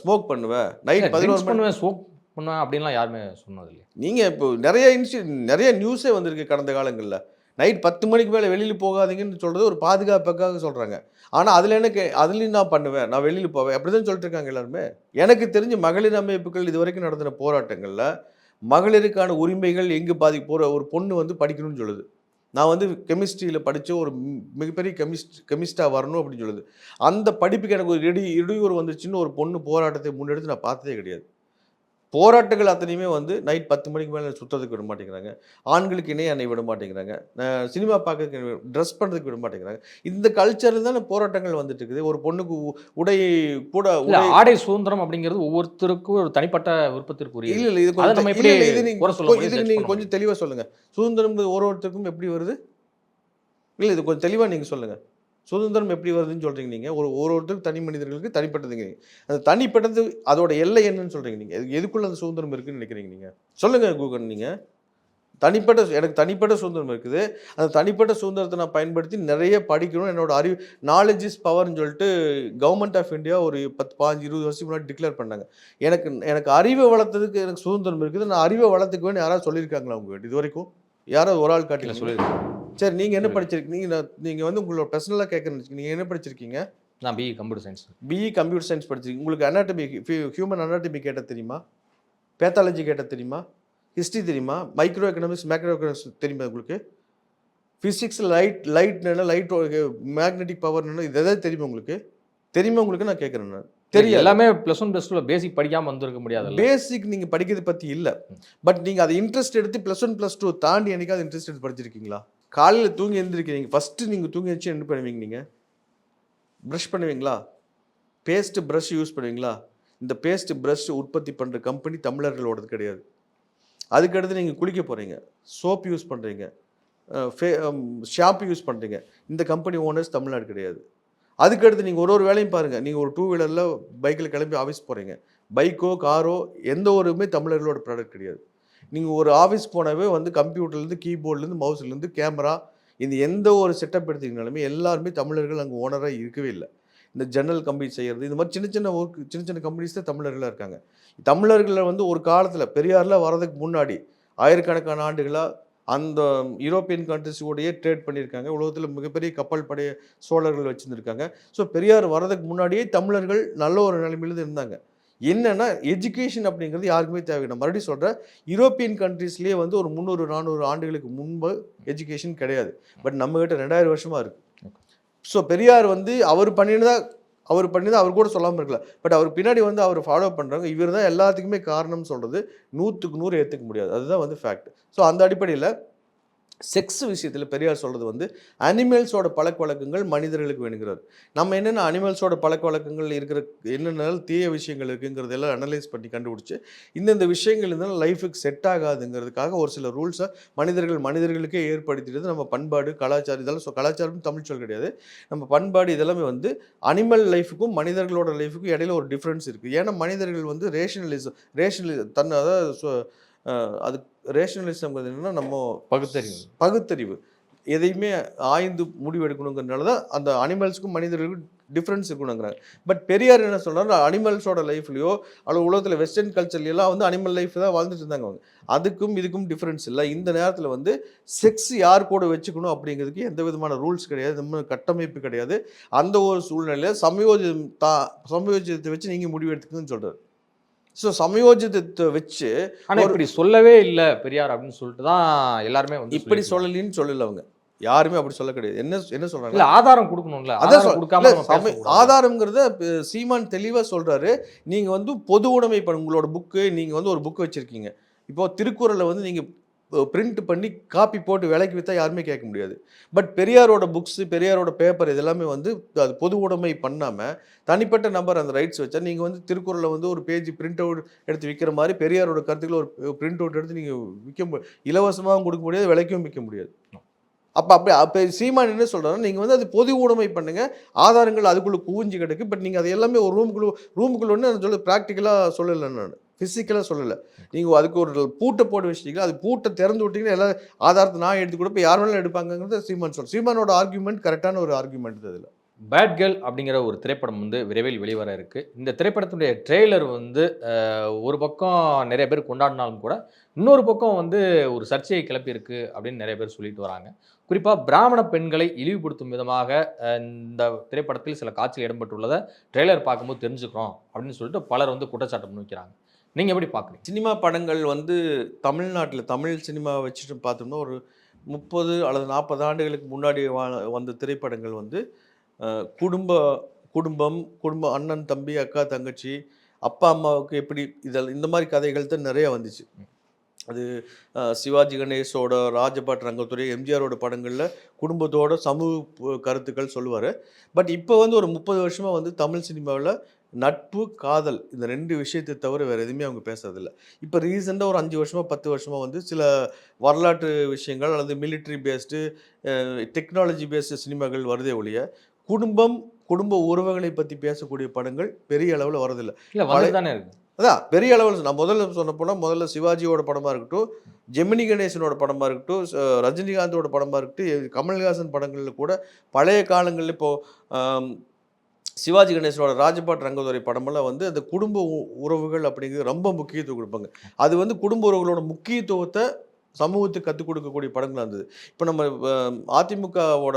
ஸ்மோக் பண்ணுவேன். நைட் பதினோரு பண்ணுவேன் சோப் பண்ணுவேன் அப்படின்லாம் யாருமே சொன்னது இல்லையா நீங்கள் இப்போ நிறைய இன்ஸ்டி நிறைய நியூஸே வந்திருக்கு கடந்த காலங்களில். நைட் பத்து மணிக்கு மேலே வெளியில் போகாதீங்கன்னு சொல்கிறது ஒரு பாதுகாப்புக்காக சொல்கிறாங்க ஆனால் அதில் எனக்கு அதுலேயும் நான் பண்ணுவேன். நான் வெளியில் போவேன். அப்படி தான் சொல்லிட்டு இருக்காங்க எல்லாருமே. எனக்கு தெரிஞ்சு மகளிர் அமைப்புகள் இது வரைக்கும் நடத்தின போராட்டங்களில் மகளிருக்கான உரிமைகள் எங்கே பாதி போகிற ஒரு பொண்ணு வந்து படிக்கணும்னு சொல்லுது. நான் வந்து கெமிஸ்ட்ரியில் படித்த ஒரு மிகப்பெரிய கெமிஸ்ட் கெமிஸ்டாக வரணும் அப்படின்னு சொல்லுது. அந்த படிப்புக்கு எனக்கு ஒரு இடி இடையூறு வந்துச்சுன்னு ஒரு பொண்ணு போராட்டத்தை முன்னெடுத்து நான் பார்த்ததே கிடையாது. போராட்டங்கள் அத்தனையுமே வந்து நைட் பத்து மணிக்கு மேலே சுற்றுறதுக்கு விட மாட்டேங்கிறாங்க. ஆண்களுக்கு இணைய அணை விட மாட்டேங்கிறாங்க. சினிமா பார்க்கறதுக்கு ட்ரெஸ் பண்ணுறதுக்கு விட மாட்டேங்கிறாங்க. இந்த கல்ச்சரில் தானே போராட்டங்கள் வந்துட்டு இருக்குது. ஒரு பொண்ணுக்கு உடை கூட ஆடை சுதந்திரம் அப்படிங்கிறது ஒவ்வொருத்தருக்கும் ஒரு தனிப்பட்ட விருப்பத்திற்குரிய இல்ல இல்ல இது கொஞ்சம் இது நீங்க குறை சொல்ல கொ- முடியும், இதுக்கு judge நீங்க பண்ண கொஞ்சம் தெளிவா சொல்லுங்க. சுதந்திரம் ஒரு ஒருத்தருக்கும் எப்படி வருது? இல்ல இது கொஞ்சம் தெளிவா நீங்க சொல்லுங்க. சுதந்திரம் எப்படி வருதுன்னு சொல்றீங்க நீங்க. ஒரு ஒரு ஒருத்தருக்கு தனி மனிதர்களுக்கு தனிப்பட்டதுங்க. அந்த தனிப்பட்டது அதோட எல்லை என்னன்னு சொல்றீங்க நீங்க. எது- எதுக்குள்ள அந்த சுதந்திரம் இருக்குன்னு நினைக்கிறீங்க நீங்க? சொல்லுங்க கூகன் நீங்க. தனிப்பட்ட எனக்கு தனிப்பட்ட சுதந்திரம் இருக்குது. அந்த தனிப்பட்ட சுதந்திரத்தை நான் பயன்படுத்தி நிறைய படிக்கணும். என்னோட அறிவு நாலேஜ் இஸ் பவர்னு சொல்லிட்டு கவர்மெண்ட் ஆஃப் இந்தியா ஒரு பத்து பாஞ்சு இருபது வருஷத்துக்கு முன்னாடி டிக்ளேர் பண்ணாங்க. எனக்கு எனக்கு அறிவை வளர்த்ததுக்கு எனக்கு சுதந்திரம் இருக்குது. நான் அறிவை வளர்த்துக்குவேன்னு யாராவது சொல்லியிருக்காங்களா உங்க இது வரைக்கும்? யாராவது ஒரு ஆள் காட்டில சொல்லியிருக்கேன் சரி நீங்க என்ன. படிச்சிருக்கீங்க? நீங்க நான்- நீங்க வந்து உங்களோட பர்சனலாக கேட்குறேன்னு நீங்க என்ன படிச்சிருக்கீங்க? நான் BE computer science BE computer science படிச்சிருக்கீங்க. உங்களுக்கு அனாட்டமி ஹியூமன் அனாட்டமி கேட்ட தெரியுமா? பேத்தாலஜி கேட்ட தெரியுமா? ஹிஸ்ட்ரி தெரியுமா? மைக்ரோ எக்கனாமிக்ஸ் மேக்ரோ எக்கனாமிக்ஸ் தெரியுமா உங்களுக்கு physics light light light magnetic power இது எதாவது தெரியுமா உங்களுக்கு? தெரியுமா உங்களுக்கு? நான் கேட்குறேன் நான். தெரியும் எல்லாமே ப்ளஸ் ஒன் ப்ளஸ் டூல பேசிக் படிக்காம வந்திருக்க முடியாதுல்ல? பேசிக் நீங்க படிக்கிறது பத்தி இல்ல. பட் நீங்க அதை இன்ட்ரெஸ்ட் எடுத்து ப்ளஸ் ஒன் ப்ளஸ் டூ தாண்டி என்னைக்காவது இன்ட்ரெஸ்ட் எடுத்து படிச்சிருக்கீங்களா? காலையில் தூங்கி எழுந்திருக்கிறீங்க ஃபஸ்ட்டு நீங்கள் தூங்கி வச்சு என்ன பண்ணுவீங்க நீங்கள் ப்ரஷ் பண்ணுவீங்களா? பேஸ்ட்டு ப்ரஷ் யூஸ் பண்ணுவீங்களா? இந்த பேஸ்ட்டு ப்ரஷ் உற்பத்தி பண்ணுற கம்பெனி தமிழர்களோடது கிடையாது. அதுக்கடுத்து நீங்கள் குளிக்க போகிறீங்க சோப் யூஸ் பண்ணுறீங்க ஃபே ஷாம்பு யூஸ் பண்ணுறீங்க இந்த கம்பெனி ஓனர்ஸ் தமிழ்நாடு கிடையாது. அதுக்கடுத்து நீங்கள் ஒரு ஒரு வேலையும் பாருங்கள் நீங்கள் ஒரு டூ வீலரில் பைக்கில் கிளம்பி ஆஃபீஸ் போகிறீங்க பைக்கோ காரோ எந்த ஒருமே தமிழர்களோட ப்ராடக்ட் கிடையாது. நீங்கள் ஒரு ஆஃபீஸ் போனாவே வந்து கம்ப்யூட்டர்லேருந்து கீபோர்ட்லேருந்து மவுஸ்லேருந்து கேமரா இந்த எந்த ஒரு செட்டப் எடுத்தீங்கனாலுமே எல்லாருமே தமிழர்கள் அங்கே ஓனராக இருக்கவே இல்லை. இந்த ஜன்னல் கம்பெனி செய்கிறது இந்த மாதிரி சின்ன சின்ன ஒர்க் சின்ன சின்ன கம்பெனிஸ் தான் தமிழர்களாக இருக்காங்க. தமிழர்களை வந்து ஒரு காலத்தில் பெரியாரில் வரதுக்கு முன்னாடி ஆயிரக்கணக்கான ஆண்டுகளாக அந்த யூரோப்பியன் கண்ட்ரிஸோடையே ட்ரேட் பண்ணியிருக்காங்க. உலகத்தில் மிகப்பெரிய கப்பல் படைய சோழர்கள் வச்சுருந்துருக்காங்க. ஸோ பெரியார் வரதுக்கு முன்னாடியே தமிழர்கள் நல்ல ஒரு நிலைமையிலேருந்து இருந்தாங்க. என்னன்னா எஜுகேஷன் அப்படிங்கிறது யாருக்குமே தேவை. நான் மறுபடியும் சொல்கிறேன் யூரோப்பியன் கண்ட்ரீஸ்லேயே வந்து ஒரு முந்நூறு நானூறு ஆண்டுகளுக்கு முன்பு எஜுகேஷன் கிடையாது. பட் நம்மகிட்ட ரெண்டாயிரம் வருஷமாக இருக்குது ஸோ பெரியார் வந்து அவர் பண்ணினதா அவர் பண்ணிதான் அவர் கூட சொல்லாமல் இருக்கல பட் அவர் பின்னாடி வந்து அவர் ஃபாலோ பண்ணுறாங்க இவர் தான் எல்லாத்துக்குமே காரணம் சொல்கிறது நூற்றுக்கு நூறு ஏற்றுக்க முடியாது. அதுதான் வந்து ஃபேக்ட் ஸோ அந்த அடிப்படையில் செக்ஸ் விஷயத்தில் பெரியார் சொல்கிறது வந்து அனிமல்ஸோட பழக்க வழக்கங்கள் மனிதர்களுக்கு வேணுங்கிறார். நம்ம என்னென்ன அனிமல்ஸோட பழக்க வழக்கங்கள் இருக்கிற என்னென்ன தீய விஷயங்கள் இருக்குங்கிறதெல்லாம் அனலைஸ் பண்ணி கண்டுபிடிச்சி இந்தந்த விஷயங்கள் இருந்தாலும் லைஃபுக்கு செட் ஆகாதுங்கிறதுக்காக ஒரு சில ரூல்ஸை மனிதர்கள் மனிதர்களுக்கே ஏற்படுத்திட்டு நம்ம பண்பாடு கலாச்சாரம் இதெல்லாம் சொ கலாச்சாரம் தமிழ் சொல் கிடையாது. நம்ம பண்பாடு இதெல்லாமே வந்து அனிமல் லைஃபுக்கும் மனிதர்களோட லைஃபுக்கும் இடையில ஒரு டிஃப்ரென்ஸ் இருக்குது ஏன்னா மனிதர்கள் வந்து ரேஷனலிசம் ரேஷனலிசம் தன் அதாவது சொ- அது ரேஷனலிசம் என்னன்னா நம்ம பகுத்தறிவு. பகுத்தறிவு. எதையுமே ஆய்ந்து முடிவெடுக்கணுங்கிறதுனால தான் அந்த அனிமல்ஸுக்கும் மனிதர்களுக்கும் டிஃப்ரென்ஸ் இருக்கணுங்கிறாங்க பட் பெரியார் என்ன சொல்றாரு அனிமல்ஸோட லைஃப்லையோ அல்லது உலகத்தில் வெஸ்டர்ன் கல்ச்சர்லாம் வந்து அனிமல் லைஃப் தான் வாழ்ந்துட்டு இருந்தாங்க அவங்க. அதுக்கும் இதுக்கும் டிஃப்ரென்ஸ் இல்லை. இந்த நேரத்தில் வந்து செக்ஸ் யார் கூட வச்சுக்கணும் அப்படிங்கிறதுக்கு எந்த விதமான ரூல்ஸ் கிடையாது நம்ம கட்டமைப்பு கிடையாது. அந்த ஒரு சூழ்நிலையில் சமயோஜிதம் தா சமயோஜிதத்தை வச்சு நீங்கள் முடிவு எடுத்துக்கணும்னு சொல்றாரு. ஸோ சமயோஜிதத்தை வச்சு ஆனா இப்படி சொல்லவே இல்ல பெரியார் அப்படின்னு சொல்லிட்டு தான் எல்லாருமே வந்து இப்படி. சொல்லலின்னு சொல்லல அவங்க. யாருமே அப்படி சொல்ல கிடையாது. என்ன என்ன சொல்றாங்க? இல்ல ஆதாரம் கொடுக்கணும்ல. அதான் கொடுக்காம. ஆதாரம்ங்கிறத சீமான் தெளிவா சொல்றாரு. நீங்க வந்து பொது உடைமை பண்ண உங்களோட புக்கு நீங்க வந்து ஒரு புக் வச்சிருக்கீங்க. இப்போ திருக்குறளை வந்து நீங்க பிரிண்ட் பண்ணி காப்பி போட்டு விலைக்கு விற்றா யாருமே கேட்க முடியாது. பட் பெரியாரோட புக்ஸு பெரியாரோட பேப்பர் இதெல்லாமே வந்து அது பொது உடைமை பண்ணாமல் தனிப்பட்ட நம்பர் அந்த ரைட்ஸ் வச்சா நீங்கள் வந்து திருக்குறளில் வந்து ஒரு பேஜ் பிரிண்ட் அவுட் எடுத்து விற்கிற மாதிரி பெரியாரோட கருத்துக்களை ஒரு பிரிண்ட் அவுட் எடுத்து நீங்கள் விற்க இலவசமாகவும் கொடுக்க முடியாது விலைக்கும் விற்க முடியாது. அப்போ அப்படி அப்போ சீமான் என்ன சொல்கிறாரு நீங்கள் வந்து அது பொது உடைமை பண்ணுங்கள் ஆதாரங்கள் அதுக்குள்ளே குவிஞ்சு கிடக்கு பட் நீங்கள் அது எல்லாமே ஒரு ரூமுக்குள்ளே ரூமுக்குள்ளே ஒன்று சொல்ல ப்ராக்டிக்கலாக சொல்லலை நான். ஃபிசிக்கலாக சொல்லலை. நீங்கள் அதுக்கு ஒரு பூட்டை போட்டு வச்சிட்டீங்களா அது பூட்டை திறந்து விட்டீங்கன்னா எல்லா ஆதாரத்தை நான் எடுத்து கொடுப்பேன். யார் வேணாலும் எடுப்பாங்கிறது சீமான் சொல் சீமானோட ஆர்குமெண்ட் கரெக்டான ஒரு ஆர்குமெண்ட் அதில். பேட் கேர்ள் அப்படிங்கிற ஒரு திரைப்படம் வந்து விரைவில் வெளிவர இருக்குது இந்த திரைப்படத்துடைய ட்ரெய்லர் வந்து ஒரு பக்கம் நிறைய பேர் கொண்டாடினாலும் கூட இன்னொரு பக்கம் வந்து ஒரு சர்ச்சையை கிளப்பியிருக்கு அப்படின்னு நிறைய பேர் சொல்லிட்டு வராங்க. குறிப்பாக பிராமண பெண்களை இழிவுபடுத்தும் விதமாக இந்த திரைப்படத்தில் சில காட்சிகள் இடம்பெற்றுள்ளதை ட்ரெய்லர் பார்க்கும்போது தெரிஞ்சுக்கிறோம் அப்படின்னு சொல்லிட்டு பலர் வந்து குற்றச்சாட்டு முன்வைக்கிறாங்க. நீங்கள் எப்படி பார்க்குறீங்க சினிமா படங்கள் வந்து தமிழ்நாட்டில் தமிழ் சினிமா வச்சுட்டு பார்த்தோம்னா ஒரு முப்பது அல்லது நாற்பது ஆண்டுகளுக்கு முன்னாடி வா- வந்த திரைப்படங்கள் வந்து குடும்ப குடும்பம் குடும்ப அண்ணன் தம்பி அக்கா தங்கச்சி அப்பா அம்மாவுக்கு எப்படி இதெல்லாம் இந்த மாதிரி கதைகள் தான் நிறைய வந்துச்சு. அது சிவாஜி கணேஷோட ராஜபாட் ரங்கத்துறை எம்ஜிஆரோட படங்களில் குடும்பத்தோட சமூக கருத்துக்கள் சொல்லுவார். பட் இப்போ வந்து ஒரு முப்பது வருஷமாக வந்து தமிழ் சினிமாவில் நட்பு காதல் இந்த ரெண்டு விஷயத்தை தவிர வேறு எதுவுமே அவங்க பேசுறதில்ல. இப்போ ரீசெண்டாக ஒரு அஞ்சு வருஷமாக பத்து வருஷமாக வந்து சில வரலாற்று விஷயங்கள் அல்லது மிலிட்ரி பேஸ்டு டெக்னாலஜி பேஸ்டு சினிமாக்கள் வருதே ஒழிய குடும்பம் குடும்ப உறவுகளை பற்றி பேசக்கூடிய படங்கள் பெரிய அளவில் வரதில்லை. இல்லை தானே அதான் பெரிய அளவில் நான் முதல்ல சொன்ன போனால் முதல்ல சிவாஜியோட படமாக இருக்கட்டும் ஜெமினி கணேசனோட படமாக இருக்கட்டும் ரஜினிகாந்தோட படமாக இருக்கட்டும் கமல்ஹாசன் படங்களில் கூட பழைய காலங்களில் இப்போது சிவாஜி கணேசனோட ராஜபாட் ரங்கதுரை படமெல்லாம் வந்து அந்த குடும்ப உ- உறவுகள் அப்படிங்கிறது ரொம்ப முக்கியத்துவம் கொடுப்பாங்க. அது வந்து குடும்ப உறவுகளோட முக்கியத்துவத்தை சமூகத்துக்கு கற்றுக் கொடுக்கக்கூடிய படங்களாக இருந்தது. இப்போ நம்ம அதிமுகவோட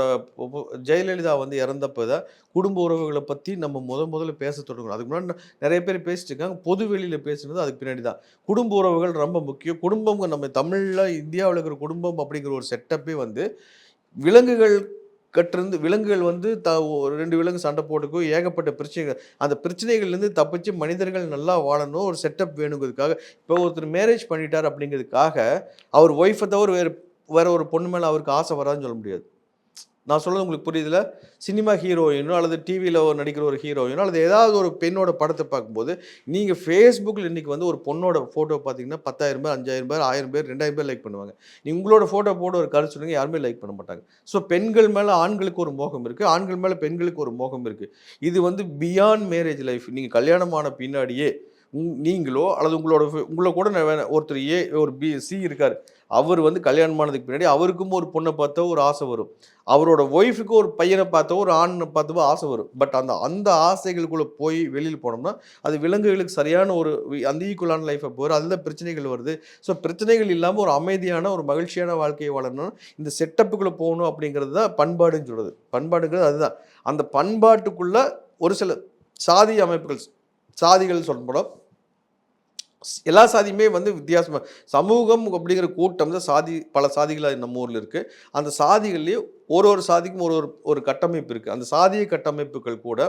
ஜெயலலிதா வந்து இறந்தப்போ தான் குடும்ப உறவுகளை பற்றி நம்ம முத முதல்ல பேச தொடங்கணும் அதுக்கு முன்னாடி நிறைய பேர் பேசிட்டு இருக்காங்க. பொது வெளியில் பேசுனது அதுக்கு பின்னாடி தான். குடும்ப உறவுகள் ரொம்ப முக்கியம். குடும்பம் நம்ம தமிழில் இந்தியாவில் இருக்கிற குடும்பம் அப்படிங்கிற ஒரு செட்டப்பே வந்து விலங்குகள் கட்டிருந்து விலங்குகள் வந்து த ஒரு ரெண்டு விலங்கு சண்டை போட்டுக்கும் ஏகப்பட்ட பிரச்சனைகள். அந்த பிரச்சனைகள்லேருந்து தப்பிச்சு மனிதர்கள் நல்லா வாழணும். ஒரு செட்டப் வேணுங்கிறதுக்காக. இப்போ ஒருத்தர் மேரேஜ் பண்ணிட்டார் அப்படிங்கிறதுக்காக அவர் ஒய்ஃபை தவிர வேறு வேற ஒரு பொண்ணு மேலே அவருக்கு ஆசை வராதுன்னு சொல்ல முடியாது. நான் சொல்றது உங்களுக்கு புரியுதுல? சினிமா ஹீரோயினோ அல்லது டிவியில் ஒரு நடிக்கிற ஒரு ஹீரோயினோ அல்லது ஏதாவது ஒரு பெண்ணோட படத்தை பார்க்கும்போது நீங்கள் ஃபேஸ்புக்கில் இன்றைக்கி வந்து ஒரு பொண்ணோட ஃபோட்டோ பார்த்தீங்கன்னா பத்தாயிரம் பேர் அஞ்சாயிரம் பேர் ஆயிரம் பேர் ரெண்டாயிரம் பேர் லைக் பண்ணுவாங்க. நீ உங்களோட ஃபோட்டோ போட்டு ஒரு கருத்து சொல்லுங்க யாருமே லைக் பண்ண மாட்டாங்க. ஸோ பெண்கள் மேலே ஆண்களுக்கு ஒரு மோகம் இருக்குது ஆண்கள் மேலே பெண்களுக்கு ஒரு மோகம் இருக்குது இது வந்து பியாண்ட் மேரேஜ் லைஃப் நீங்கள் கல்யாணமான பின்னாடியே நீங்களோ அல்லது உங்களோட உங்களை கூட நான் ஒருத்தர் ஏ ஒரு பி சி இருக்கார். அவர் வந்து கல்யாணம் ஆனதுக்கு பின்னாடி அவருக்கும் ஒரு பொண்ணை பார்த்தா ஒரு ஆசை வரும். அவரோட ஒய்ஃபுக்கு ஒரு பையனை பார்த்தோ ஒரு ஆணை பார்த்தோ ஆசை வரும். பட் அந்த அந்த ஆசைகளுக்குள்ளே போய் வெளியில் போனோம்னா அது விலங்குகளுக்கு சரியான ஒரு அந்த ஈக்குவலான லைஃப்பை போகிற அதில் பிரச்சனைகள் வருது. ஸோ பிரச்சனைகள் இல்லாமல் ஒரு அமைதியான ஒரு மகிழ்ச்சியான வாழ்க்கையை வளரணும் இந்த செட்டப்புக்குள்ளே போகணும் அப்படிங்கிறது தான் பண்பாடுன்னு சொல்கிறது பண்பாடுங்கிறது அதுதான். அந்த பண்பாட்டுக்குள்ளே ஒரு சில சாதி அமைப்புகள் சாதிகள் சொல்லப்படும். எல்லா சாதியுமே வந்து வித்தியாசமாக சமூகம் அப்படிங்கிற கூட்டம் தான் சாதி பல சாதிகளாக நம்ம ஊரில் இருக்குது அந்த சாதிகள்லேயே ஒரு ஒரு சாதிக்கும் ஒரு ஒரு ஒரு கட்டமைப்பு இருக்குது அந்த சாதிய கட்டமைப்புகள் கூட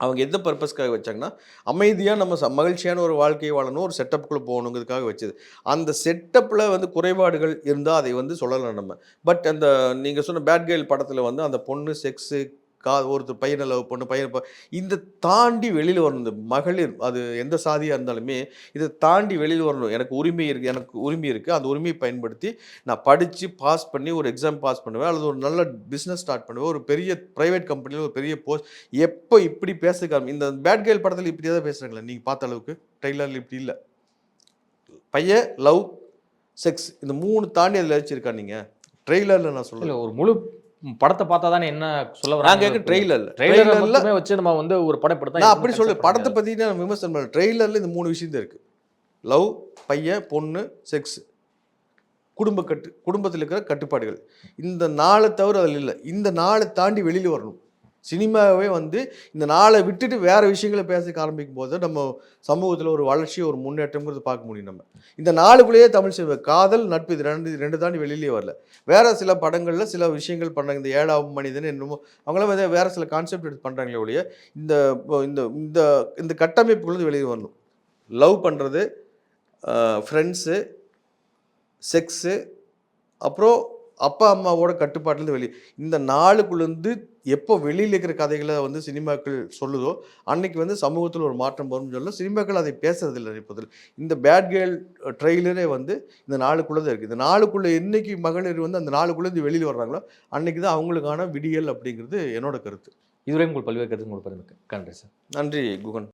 அவங்க எந்த பர்பஸ்க்காக வச்சாங்கன்னா அமைதியாக நம்ம மகிழ்ச்சியான ஒரு வாழ்க்கையை வாழணும் ஒரு செட்டப்புக்குள்ளே போகணுங்கிறதுக்காக வச்சது. அந்த செட்டப்பில் வந்து குறைபாடுகள் இருந்தால் அதை வந்து சொல்லலாம் நம்ம. பட் அந்த நீங்கள் சொன்ன பேட் கேர்ள் படத்தில் வந்து அந்த பொண்ணு செக்ஸு கா ஒருத்தர் பையனை லவ் பண்ணு பையனை இந்த தாண்டி வெளியில் வரணும். இந்த மகளிர் அது எந்த சாதியாக இருந்தாலுமே இதை தாண்டி வெளியில் வரணும். எனக்கு உரிமை இருக்குது எனக்கு உரிமை இருக்குது அந்த உரிமையை பயன்படுத்தி நான் படித்து பாஸ் பண்ணி ஒரு எக்ஸாம் பாஸ் பண்ணுவேன். அல்லது ஒரு நல்ல பிஸ்னஸ் ஸ்டார்ட் பண்ணுவேன். ஒரு பெரிய ப்ரைவேட் கம்பெனியில் ஒரு பெரிய போஸ்ட் எப்போ இப்படி பேச இந்த பேட் கேர்ள் படத்தில் இப்படி தான் பேசுகிறாங்களே நீங்கள் பார்த்த அளவுக்கு? ட்ரெய்லரில் இப்படி இல்லை. பையன் லவ் செக்ஸ் இந்த மூணு தாண்டி அதில் வச்சுருக்கா நீங்கள் ட்ரெய்லரில் நான் சொல்ல ஒரு முழு படத்தை பார்த்தா தானே என்ன சொல்ல கேட்க வராங்க ட்ரெய்லர்ல ட்ரெய்லரை ட்ரெய்லர்ல வச்சு நம்ம வந்து ஒரு படம் இப்படி தான் நான் அப்படி சொல்லு படத்தை பத்தி நான் விமர்சனம் பண்ணல. ட்ரெய்லர்ல இந்த மூணு விஷயம் தான் இருக்கு. லவ் பையன் பொண்ணு செக்ஸ் குடும்ப கட்டு குடும்பத்தில் இருக்கிற கட்டுப்பாடுகள். இந்த நாளை தவிர அதில் இல்லை. இந்த நாளை தாண்டி வெளியில் வரணும். சினிமாவே வந்து இந்த நாளை விட்டுட்டு வேறு விஷயங்களை பேச ஆரம்பிக்கும் போது நம்ம சமூகத்தில் ஒரு வளர்ச்சி ஒரு முன்னேற்றம்ங்கிறது பார்க்க முடியும் நம்ம. இந்த நாளுக்குள்ளேயே தமிழ் சினிமா காதல் நட்பு இது ரெண்டு இது ரெண்டு தாண்டி வெளியிலேயே வரல. வேறு சில படங்களில் சில விஷயங்கள் பண்ணுறாங்க இந்த ஏழாவது மனிதன் என்னமோ அவங்களாம் வந்து வேறு சில கான்செப்ட் எடுத்து பண்ணுறாங்களே ஒழிய இந்த இப்போ இந்த இந்த இந்த கட்டமைப்புக்குள்ளது வெளியே வரணும். லவ் பண்ணுறது ஃப்ரெண்ட்ஸு செக்ஸு அப்புறம் அப்பா அம்மாவோட கட்டுப்பாட்டிலேருந்து வெளியே இந்த நாளுக்குள்ளேருந்து எப்போ வெளியில் இருக்கிற கதைகளை வந்து சினிமாக்கள் சொல்லுதோ அன்னைக்கு வந்து சமூகத்தில் ஒரு மாற்றம் வரும்னு சொல்ல சினிமாக்கள் அதை பேசுறது இல்லை இப்போதில் இந்த பேட் கேர்ள் ட்ரெய்லரே வந்து இந்த நாளுக்குள்ளே தான் இருக்குது இந்த நாளுக்குள்ளே என்னைக்கு மகளிர் வந்து அந்த நாளுக்குள்ளேருந்து வெளியில் வர்றாங்களோ அன்னைக்கு தான் அவங்களுக்கான விடியல் அப்படிங்கிறது என்னோட கருத்து. இதுவரை உங்கள் பல்வேறு கருத்து உங்களுக்கு நன்றி சார். நன்றி குகன்.